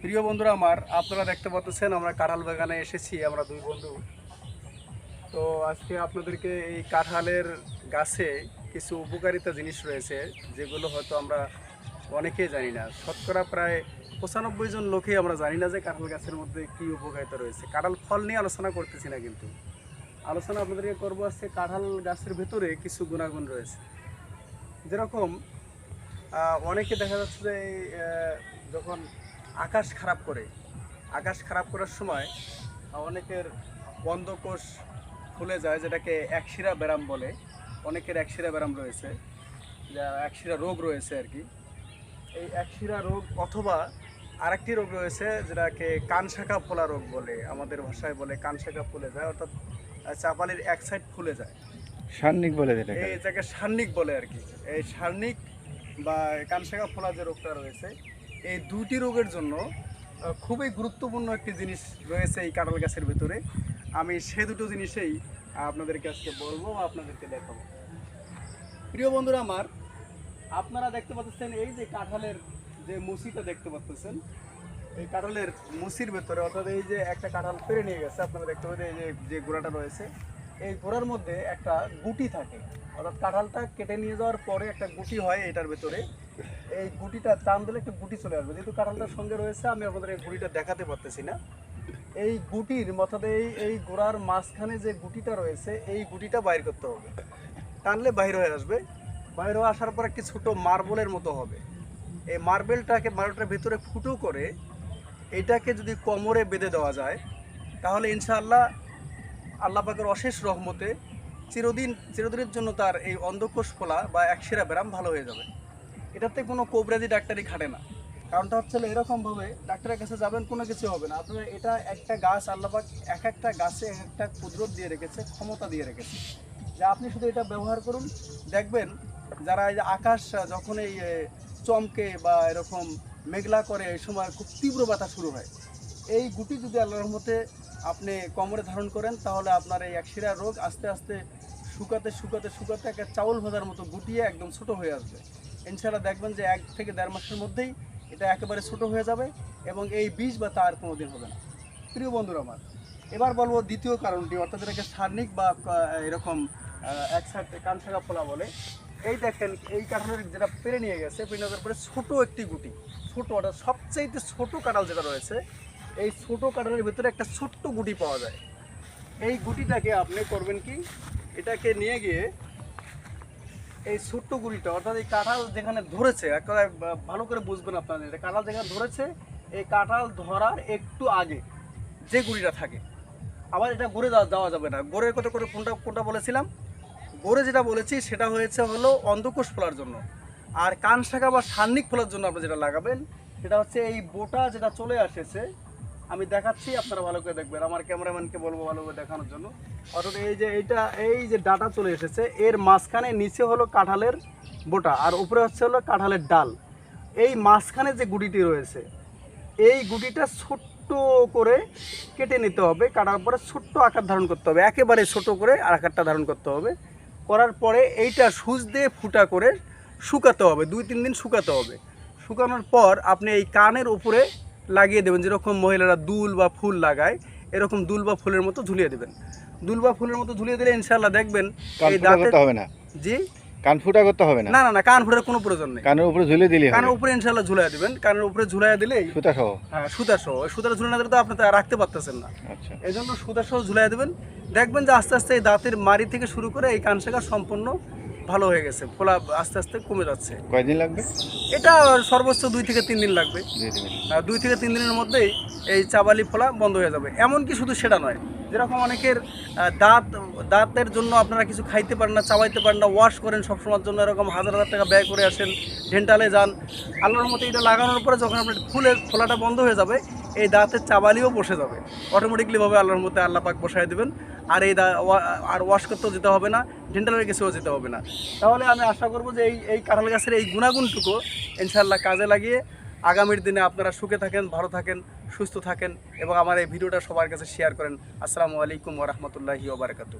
প্রিয় বন্ধুরা আমার, আপনারা দেখতে পাচ্ছেন আমরা কাঁঠাল বাগানে এসেছি, আমরা দুই বন্ধু। তো আজকে আপনাদেরকে এই কাঁঠালের গাছে কিছু উপকারিতা জিনিস রয়েছে, যেগুলো হয়তো আমরা অনেকেই জানি না। শতকরা প্রায় পঁচানব্বই জন লোকেই আমরা জানি না যে কাঁঠাল গাছের মধ্যে কি উপকারিতা রয়েছে। কাঁঠাল ফল নিয়ে আলোচনা করতেছি না কিন্তু। আলোচনা আপনাদেরকে করব আজকে কাঁঠাল গাছের ভেতরে কিছু গুণাগুণ রয়েছে। যেরকম অনেকে দেখা যাচ্ছে যে যখন আকাশ খারাপ করে। আকাশ খারাপ করার সময় অনেকের বন্ধকোষ ফুলে যায় যেটাকে একশিরা ব্যারাম বলে। অনেকের একশিরা ব্যারাম রয়েছে যা একশিরা রোগ রয়েছে আর কি। এই একশিরা রোগ অথবা আরেকটি রোগ রয়েছে যেটাকে কানশাখা ফোলা রোগ বলে আমাদের ভাষায় বলে কানশাখা ফুলে যায় অর্থাৎ চাপালির এক সাইড ফুলে যায়। সান্নিক বলে এই যাকে সার্নিক বলে আর কি। এই সার্নিক বা কানসাকা ফোলা যে রোগটা রয়েছে এই দুটি রোগের জন্য খুবই গুরুত্বপূর্ণ একটি জিনিস রয়েছে এই কাঁঠাল গাছের ভিতরে। আমি সে দুটো জিনিসেই আপনাদেরকে আজকে বলব আপনাদেরকে দেখাবো। প্রিয় বন্ধুরা আমার, আপনারা দেখতে পাচ্ছেন এই যে কাঁঠালের যে মুসিটা দেখতে পাচ্ছেন, এই কাঁঠালের মুসির ভেতরে অর্থাৎ এই যে একটা কাঁঠাল পেরে নিয়ে গেছে, আপনারা দেখতে পাচ্ছেন এই যে যে গোড়াটা রয়েছে এই গোড়ার মধ্যে একটা গুটি থাকে। অর্থাৎ কাঁঠালটা কেটে নিয়ে যাওয়ার পরে একটা গুটি হয় এটার ভেতরে। এই গুটিটা টান দিলে একটা গুটি চলে আসবে। যেহেতু কাঁঠালটার সঙ্গে রয়েছে, আমি আপনাদের এই গুটিটা দেখাতে পারতেছি না। এই গুটির অর্থাৎ এই এই গোড়ার মাঝখানে যে গুটিটা রয়েছে, এই গুটিটা বাইর করতে হবে। টানলে বাইর হয়ে আসবে। বাইর হয়ে আসার পর একটি ছোটো মার্বেলের মতো হবে। এই মার্বেলটাকে, মার্বেলটার ভেতরে ফুটো করে এটাকে যদি কোমরে বেঁধে দেওয়া যায়, তাহলে ইনশাআল্লাহ আল্লাহ পাকের অশেষ রহমতে চিরদিন, চিরদিনের জন্য তার এই অন্ধকোষ ফোলা বা একশিরা ব্যায়াম ভালো হয়ে যাবে। এটাতে কোনো কোবরাজি ডাক্তারই খাটে না। কারণটা হচ্ছে এরকমভাবে ডাক্তারের কাছে যাবেন, কোনো কিছু হবে না। আপনার এটা একটা গাছ আল্লাপাক এক একটা গাছে এক একটা কুদরত দিয়ে রেখেছে, ক্ষমতা দিয়ে রেখেছে। যে আপনি শুধু এটা ব্যবহার করুন, দেখবেন যারা এই যে আকাশ, যখন এই চমকে বা এরকম মেঘলা করে এই সময় খুব তীব্র বাতাস শুরু হয়। এই গুটি যদি আল্লাহর রহমতে আপনি কোমরে ধারণ করেন, তাহলে আপনার এই একশিরা রোগ আস্তে আস্তে শুকাতে শুকাতে শুকাতে একটা চাউল ভাজার মতো গুটিয়ে একদম ছোট হয়ে আসবে। ইনশাআল্লাহ দেখবেন যে এক থেকে দেড় মাসের মধ্যেই এটা একেবারে ছোট হয়ে যাবে এবং এই বিষ বা তার কোনো দিন হবে না। প্রিয় বন্ধুরা আমার, এবার বলব দ্বিতীয় কারণটি, অর্থাৎ এটাকে সার্নিক বা এরকম এক সাইড কানসাগা ফোলা বলে। এই দেখেন, এই কাঁঠালের যেটা পেরে নিয়ে গেছে, পেরে নেওয়ার পরে ছোট একটি গুটি, ছোট, অর্থাৎ সবচেয়ে ছোটো কাঁঠাল যেটা রয়েছে এই ছোট কাঁঠালের ভিতরে একটা ছোট্ট গুটি পাওয়া যায়। এই গুটিটাকে আপনি করবেন কি? এটাকে নিয়ে গিয়ে এই ছোট্ট গুড়িটা, অর্থাৎ এই কাঁঠাল যেখানে ধরেছে, একেবারে ভালো করে বুঝবেন আপনাদের এটা। কাঁঠাল যেখানে ধরেছে, এই কাঁঠাল ধরার একটু আগে যে গুড়িটা থাকে, আবার এটা গড়ে যাওয়া যাবে না। গড়ের কথা করে? কোনটা কোনটা বলেছিলাম? গড়ে যেটা বলেছি, সেটা হয়েছে হলো অন্ধকোষ ফোলার জন্য। আর কান শাখা বা সান্নিক ফোলার জন্য আপনি যেটা লাগাবেন, সেটা হচ্ছে এই বোটা যেটা চলে আসেছে আমি দেখাচ্ছি, আপনারা ভালো করে দেখবেন। আমার ক্যামেরাম্যানকে বলব ভালো করে দেখানোর জন্য। অর্থাৎ এই যে এইটা, এই যে ডাটা চলে এসেছে, এর মাঝখানে নিচে হলো কাঁঠালের বোটা, আর উপরে হচ্ছে হলো কাঁঠালের ডাল। এই মাঝখানে যে গুটিটি রয়েছে, এই গুটিটা ছোট্ট করে কেটে নিতে হবে, কাটার পরে ছোট্ট আকার ধারণ করতে হবে, একেবারে ছোট করে আকারটা ধারণ করতে হবে। করার পরে এইটা সুচ দিয়ে ফুটা করে শুকাতে হবে, দুই তিন দিন শুকাতে হবে। শুকানোর পর আপনি এই কানের উপরে লাগিয়ে দেবেন যেরকম মহিলারা দুল বা ফুল লাগায় এরকম দুল বা ফুলের মতো ঝুলিয়ে দেবেন। দুল বা ফুলের মতো ঝুলিয়ে দিলে ইনশাল্লাহ দেখবেন এই হবে না? জি? কান ফুটা করতে হবে না? না না না কান ফুটার কোনো প্রয়োজন নেই। কানের উপরে ঝুলে দিলে কানের উপরে ইনশাল্লাহ ঝুলাই দিবেন। কানের উপরে ঝুলাই দিলেই সুতা সহ? হ্যাঁ সুতা সহ। সুতাটা ঝুলে না দিলে তো আপনি তা রাখতে পারতেছেন না। আচ্ছা। এই জন্য সুতা সহ ঝুলাই দেবেন। দেখবেন যে আস্তে আস্তে এই দাঁতের মারি থেকে শুরু করে এই কানশাখা সম্পূর্ণ ভালো হয়ে গেছে। ফোলা আস্তে আস্তে কমে যাচ্ছে। কয়দিন লাগবে? এটা সর্বোচ্চ দুই থেকে তিন দিন লাগবে। দুই থেকে তিন দিনের মধ্যেই এই চাবালি ফোলা বন্ধ হয়ে যাবে। এমনকি শুধু সেটা নয় যেরকম অনেকের দাঁত দাঁতের জন্য আপনারা কিছু খাইতে পারেন না চাবাইতে পারেন না ওয়াশ করেন সবসময়ের জন্য এরকম হাজার হাজার টাকা ব্যয় করে আসেন ডেন্টালে যান। আল্লাহর মতো এটা লাগানোর পরে যখন আপনার ফুলের ফোলাটা বন্ধ হয়ে যাবে এই দাঁতের চাবালিও বসে যাবে। অটোমেটিকলিভাবে আল্লাহর মধ্যে আল্লাহ পাক বসায় দেবেন। আর এই দা- আর ওয়াশ করতেও যেতে হবে না ডেন্টালের কাছেও যেতে হবে না। তাহলে আমি আশা করব যে এই এই কাঁঠাল গাছের এই গুণাগুণটুকু ইনশাল্লাহ কাজে লাগিয়ে আগামীর দিনে আপনারা সুখে থাকেন, ভালো থাকেন, সুস্থ থাকেন এবং আমার এই ভিডিওটা সবার কাছে শেয়ার করেন। আসসালামু আলাইকুম ওরহমতুল্লাহি ওবরাকাতু